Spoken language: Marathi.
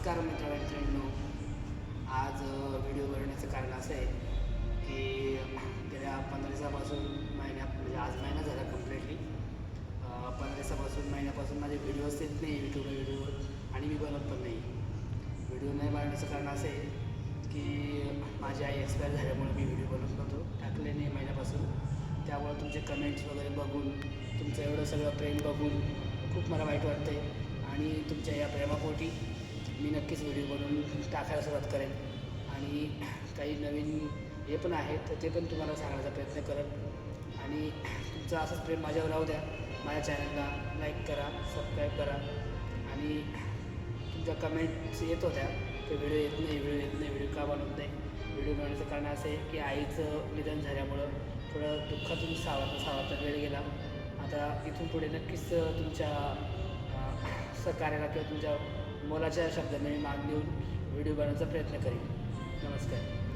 नमस्कार मित्रमैत्रिणींनो आज व्हिडिओ बनवण्याचं कारण असं आहे की गेल्या पंधरा दिवसापासून महिन्या म्हणजे आज महिना झाला कम्प्लिटली पंधरा दिवसापासून महिन्यापासून माझे व्हिडिओज येत नाही यूट्यूबला व्हिडिओवर आणि मी बनवत पण नाही. व्हिडिओ नाही बनवण्याचं कारण असं आहे की माझी आई एक्सपायर झाल्यामुळे मी व्हिडिओ बनवत नव्हतो. टाकले नाही महिन्यापासून. त्यामुळे तुमचे कमेंट्स वगैरे बघून तुमचं एवढं सगळं प्रेम बघून खूप मला वाईट वाटते आणि तुमच्या या प्रेमापोटी मी नक्कीच व्हिडिओ बनवून टाकायला सुरुवात करेन. आणि काही नवीन हे पण आहेत तर ते पण तुम्हाला सांगण्याचा प्रयत्न करेन. आणि तुमचं असंच प्रेम माझ्यावर राहू द्या. माझ्या चॅनलला लाईक करा सबस्क्राईब करा. आणि तुमच्या कमेंट्स येत होत्या ते व्हिडिओ येत नाही व्हिडिओ येत नाही व्हिडिओ का बनवत नाही? व्हिडिओ बनवण्याचं कारण असं आहे की आईचं निधन झाल्यामुळं थोडं दुःखातून सावरता सावरता वेळ गेला. आता इथून पुढे नक्कीच तुमच्या सहकार्याला किंवा तुमच्या मोलाच्या शब्दांनी मी मान देऊन व्हिडिओ बनवण्याचा प्रयत्न करेन. नमस्कार.